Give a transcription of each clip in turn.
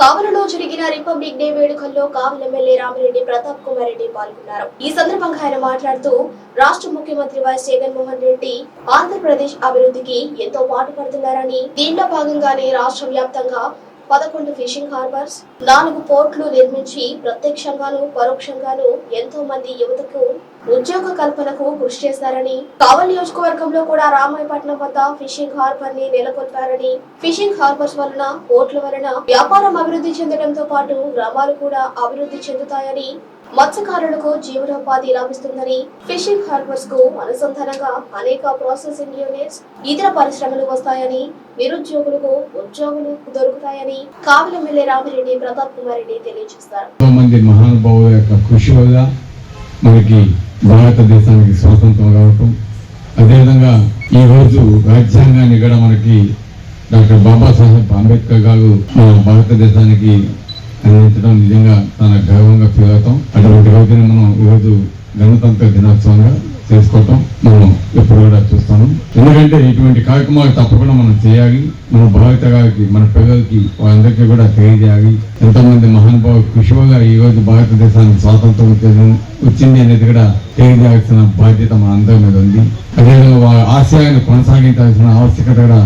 కావలలో జరిగిన republic day వేడుకల్లో Kavali MLA Ramireddy Pratap Kumar Reddy పాల్గొన్నారు. ఈ సందర్భంగా ఆయన మాట్లాడుతూ రాష్ట్ర ముఖ్యమంత్రి వైఎస్ జగన్మోహన్ రెడ్డి ఆంధ్రప్రదేశ్ అభివృద్ధికి ఎంతో పాటుపడుతున్నారని దీనిలో భాగంగానే రాష్ట్ర వ్యాప్తంగా పదకొండు ఫిషింగ్ హార్బర్స్ నాలుగు పోర్ట్లు నిర్మించి ప్రత్యక్షంగాను పరోక్షంగాను ఎంతో మంది యువతకు ఉద్యోగ కల్పనకు కృషి చేశారని కావల్ నియోజకవర్గంలో కూడా రామాయపట్నం వద్ద ఫిషింగ్ హార్బర్ని నెలకొల్పారని ఫిషింగ్ హార్బర్స్ వలన పోర్ట్ల వలన వ్యాపారం అభివృద్ధి చెందడంతో పాటు గ్రామాలు కూడా అభివృద్ధి చెందుతాయని మత్స్యకారులకు జీవనోపాధి లభిస్తుందని ఫిషింగ్ హార్బర్స్కు అనుసంధానంగా అనేక ప్రాసెసింగ్ యూనిట్స్ ఇతర పరిశ్రమలు వస్తాయని నిరుద్యోగులకు ఉద్యోగులు దొరుకుతాయని కావలి ఎమ్మెల్యే రామిరెడ్డి ప్రతాప్ కుమార్ రెడ్డి తెలియజేస్తారు. మహానుభావుల యొక్క కృషి వల్ల మనకి భారతదేశానికి స్వాతంత్రం కావటం అదేవిధంగా ఈరోజు రాజ్యాంగాన్ని కూడా మనకి డాక్టర్ బాబాసాహెబ్ అంబేద్కర్ గారు మన భారతదేశానికి అందించడం నిజంగా చాలా గర్వంగా ఫీల్ అవుతాం. అటువంటి రోజున మనం ఈరోజు గణతంత్ర దినోత్సవంగా చేసుకోవటం మనం ఎప్పుడు కూడా చూస్తాము ఎందుకంటే ఇటువంటి కార్యక్రమాలు తప్పకుండా మనం చేయాలి. మన భారతగారికి మన పిల్లలకి వాళ్ళందరికీ కూడా తెలియజేయాలి. ఎంతోమంది మహానుభావ కృషిగా ఈ రోజు భారతదేశానికి స్వాతంత్రం వచ్చింది అనేది కూడా తెలియజేయాల్సిన బాధ్యత మన అందరి మీద ఉంది. అదేవిధంగా వాళ్ళ ఆశయాన్ని కొనసాగించాల్సిన ఆవశ్యకత కూడా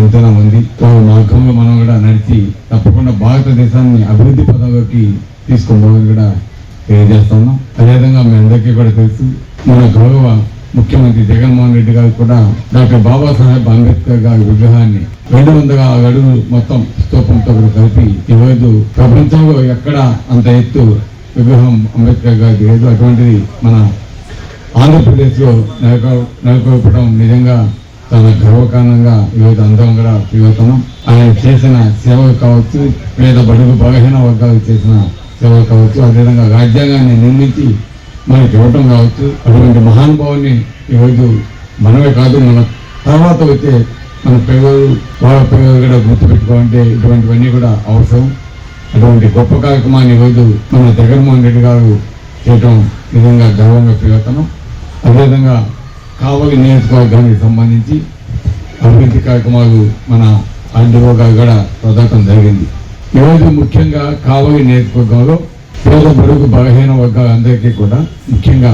ఎంతైనా ఉంది. మార్గంలో మనం కూడా నడిచి తప్పకుండా భారతదేశాన్ని అభివృద్ధి పదంలోకి తీసుకుని కూడా తెలియజేస్తున్నాం అదేవిధంగా మీ అందరికీ కూడా తెలుసు మన గౌరవ ముఖ్యమంత్రి జగన్మోహన్ రెడ్డి గారు కూడా డాక్టర్ బాబాసాహెబ్ అంబేద్కర్ గారి విగ్రహాన్ని రెండు వందల ఆరు అడుగులు మొత్తం స్తూపంతో కూడా కలిపి ఈరోజు ప్రపంచంలో ఎక్కడ అంత ఎత్తు విగ్రహం అంబేద్కర్ గారి లేదు. అటువంటిది మన ఆంధ్రప్రదేశ్లో లో నెలకొల్పడం నిజంగా చాలా గర్వకారణంగా ఈరోజు అందరం కూడా ఫీల్ ఆయన చేసిన సేవలు కావచ్చు లేదా బడుగు బలహీన వర్గాలు చేసిన సేవలు కావచ్చు అదేవిధంగా రాజ్యాంగాన్ని నిర్మించి మనకి ఇవ్వటం కావచ్చు. అటువంటి మహానుభావుని ఈరోజు మనమే కాదు మన తర్వాత వచ్చే మన పిల్లలు వాళ్ళ పిల్లలు కూడా గుర్తుపెట్టుకోవాలంటే ఇటువంటివన్నీ కూడా అవసరం. అటువంటి గొప్ప కార్యక్రమాన్ని ఈరోజు మన జగన్మోహన్ రెడ్డి గారు చేయటం నిజంగా గర్వంగా ఫీల్ అదేవిధంగా కావలి నియోజకవర్గానికి సంబంధించి అభివృద్ధి కార్యక్రమాలు మన ఆర్డీఓ గారు కూడా ప్రదాటం జరిగింది. ఈరోజు ముఖ్యంగా కావలి నియోజకవర్గంలో పేద బడుగు బలహీన వర్గాలందరికీ కూడా ముఖ్యంగా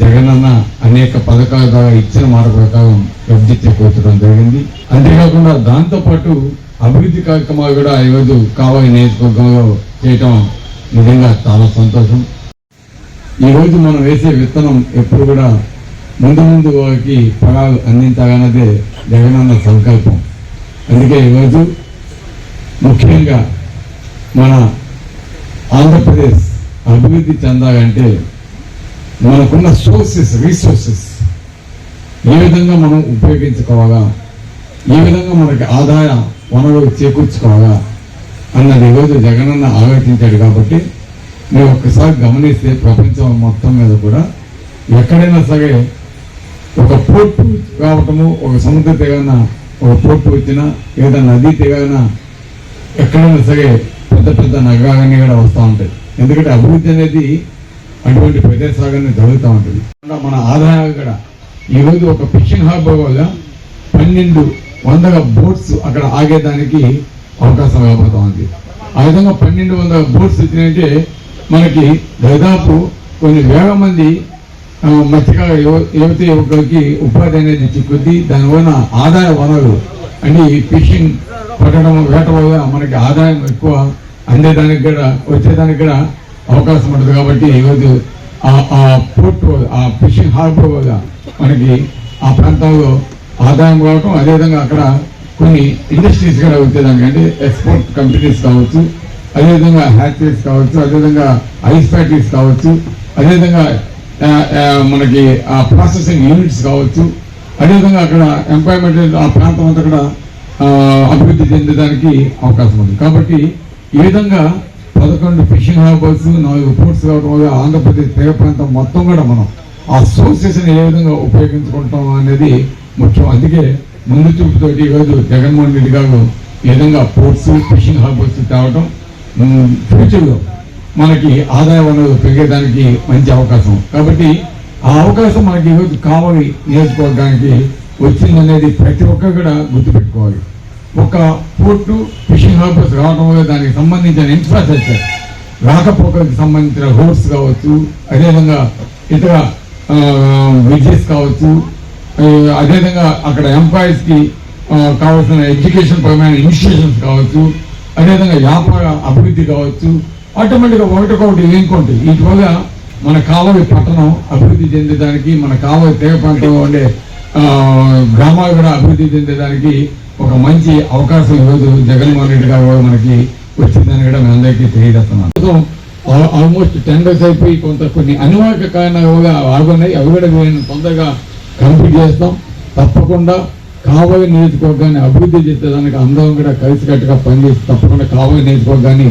జగనన్న అనేక పథకాల ద్వారా ఇచ్చిన మాట ప్రకారం లబ్ధి చేకూర్చడం జరిగింది. అంతేకాకుండా దాంతోపాటు అభివృద్ధి కార్యక్రమాలు కూడా ఈరోజు కావలి నియోజకవర్గంలో చేయటం నిజంగా చాలా సంతోషం. ఈ రోజు మనం వేసే విత్తనం ఎప్పుడు కూడా ముందు ముందు వారికి ఫలాలు అందించాలన్నదే జగనన్న సంకల్పం. అందుకే ఈరోజు ముఖ్యంగా మన అభివృద్ధి చెందాలంటే మనకున్న సోర్సెస్ రీసోర్సెస్ ఏ విధంగా మనం ఉపయోగించుకోవాలా? ఏ విధంగా మనకి ఆదాయ వనరులు చేకూర్చుకోవాలా? అన్నది ఈరోజు జగనన్న ఆలోచించాడు కాబట్టి మీరు ఒక్కసారి గమనిస్తే ప్రపంచం మొత్తం మీద కూడా ఎక్కడైనా సరే ఒక పోర్టు కావటము ఒక సముద్ర తెగన ఒక పోర్టు వచ్చినా లేదా నది తెగన ఎక్కడైనా సరే పెద్ద పెద్ద నగరాలన్నీ కూడా వస్తూ ఉంటాయి. ఎందుకంటే అభివృద్ధి అనేది అటువంటి ప్రదేశాలన్నీ జరుగుతూ ఉంటుంది. మన ఆదాయాలు కూడా. ఈరోజు ఒక ఫిషింగ్ హార్బర్ వల్ల పన్నెండు వందల బోట్స్ అక్కడ ఆగేదానికి అవకాశం ఏర్పడుతూ ఉంది. ఆ విధంగా పన్నెండు వందల బోట్స్ వచ్చినాయంటే మనకి దాదాపు కొన్ని వేల మంది ఆ, మత్స్యకార యువ- యువతి యువకులకి ఉపాధి అనేది చిక్కుద్ది దానివల్ల ఆదాయ వనరు అంటే ఈ ఫిషింగ్ పట్టడం వేట వల్ల మనకి ఆదాయం ఎక్కువ అందేదానికి కూడా వచ్చేదానికి కూడా అవకాశం ఉంటుంది కాబట్టి ఈరోజు ఆ ఆ పోర్ట్ ఆ ఫిషింగ్ హార్బర్ వల్ల మనకి ఆ ప్రాంతంలో ఆదాయం కావటం అదేవిధంగా అక్కడ కొన్ని ఇండస్ట్రీస్ కూడా వచ్చేదానికి అంటే ఎక్స్పోర్ట్ కంపెనీస్ కావచ్చు అదేవిధంగా హ్యాచరీస్ కావచ్చు అదేవిధంగా ఐస్ ఫ్యాక్టరీస్ కావచ్చు అదేవిధంగా మనకి ఆ ప్రాసెసింగ్ యూనిట్స్ కావచ్చు అదేవిధంగా అక్కడ ఎంప్లాయ్మెంట్ ఆ ప్రాంతం అంతా కూడా అభివృద్ధి చెందడానికి అవకాశం ఉంది. కాబట్టి ఈ విధంగా పదకొండు ఫిషింగ్ హార్బర్స్ నాలుగు పోర్ట్స్ కావడం వల్ల ఆంధ్రప్రదేశ్ తీర ప్రాంతం మొత్తం కూడా మనం ఆ సోర్సెస్ని ఏ విధంగా ఉపయోగించుకుంటాం అనేది ముఖ్యం. అందుకే ముందు చూపుతోటి ఈరోజు జగన్మోహన్ రెడ్డి గారు ఈ విధంగా పోర్ట్స్ ఫిషింగ్ హార్బర్స్ తేవటం ఫ్యూచర్లో మనకి ఆదాయ వనరులు పెరిగేదానికి మంచి అవకాశం. కాబట్టి ఆ అవకాశం మనకి ఈరోజు కావాలి నియోజకవర్గానికి వచ్చిందనేది ప్రతి ఒక్కరు కూడా గుర్తుపెట్టుకోవాలి. ఒక పోర్టు ఫిషింగ్ హార్బర్స్ రావడం వల్ల దానికి సంబంధించిన ఇన్ఫ్రాస్ట్రక్చర్ రాకపోకలకు సంబంధించిన రోడ్స్ కావచ్చు అదేవిధంగా ఇతర విజెస్ కావచ్చు అదేవిధంగా అక్కడ ఎంప్లాయీస్కి కావాల్సిన ఎడ్యుకేషన్ పరమైన ఇన్స్టిట్యూషన్స్ కావచ్చు అదేవిధంగా వ్యాపార అభివృద్ధి కావచ్చు ఆటోమేటిక్గా ఒకటికొకటి లింక్ ఉంటాయి వీటి వల్ల మన కావలి పట్టణం అభివృద్ధి చెందడానికి మన కావలి తీగ ప్రాంతంలో ఉండే గ్రామాలు కూడా అభివృద్ధి చెందడానికి ఒక మంచి అవకాశం ఈరోజు జగన్మోహన్ రెడ్డి గారు కూడా మనకి వచ్చిందని కూడా మీ అందరికీ తెలియజేస్తున్నాను. ఆల్మోస్ట్ టెండర్స్ అయిపోయి కొంత కొన్ని అనివార్య కారణాలు కూడా ఆగున్నాయి. అవి కూడా మేము తొందరగా కంప్లీట్ చేస్తాం. తప్పకుండా కావలి నియోజకవర్గాన్ని అభివృద్ధి చేసేదానికి అందరం కూడా కలిసికట్టుగా పనిచేసి తప్పకుండా కావలి నియోజకవర్గాన్ని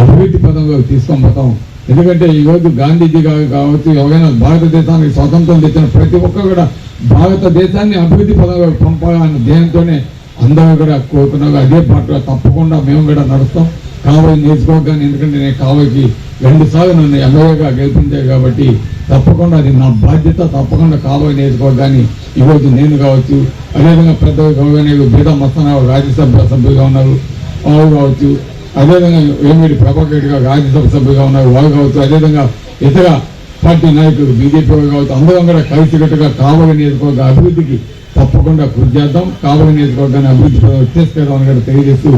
అభివృద్ధి పదంలో తీసుకొని పోతాం. ఎందుకంటే ఈ రోజు గాంధీజీ గారు కావచ్చు ఎవరైనా భారతదేశానికి స్వాతంత్రం తెచ్చిన ప్రతి ఒక్కరు కూడా భారతదేశాన్ని అభివృద్ధి పదంలో పంపాలన్న ధ్యేయంతోనే అందరూ కూడా కోరుతున్నారు అదే పాటలో తప్పకుండా మేము కూడా నడుస్తాం. కావలి నేర్చుకోగానే ఎందుకంటే నేను కావలికి రెండు సార్లు నన్ను ఎమ్మెల్యేగా గెలిపించాయి కాబట్టి తప్పకుండా అది నా బాధ్యత. తప్పకుండా కావలి నియోజకవర్గాన్ని ఈరోజు నేను కావచ్చు అదేవిధంగా పెద్ద గౌరవనీయులు బీద మస్తనావు రాజ్యసభ సభ్యులుగా ఉన్నారు వారు కావచ్చు అదేవిధంగా వేమిరెడ్డి ప్రభాకర్ రెడ్డి గారు రాజ్యసభ సభ్యులుగా ఉన్నారు వారు కావచ్చు అదేవిధంగా ఇతర పార్టీ నాయకులు బీజేపీ కావచ్చు అందరం కూడా కలిసికట్టుగా కావలి నియోజకవర్గ అభివృద్ధికి తప్పకుండా కృషి చేద్దాం. కావలి నియోజకవర్గాన్ని అభివృద్ధి తీసుకెళ్దామని కూడా తెలియజేస్తూ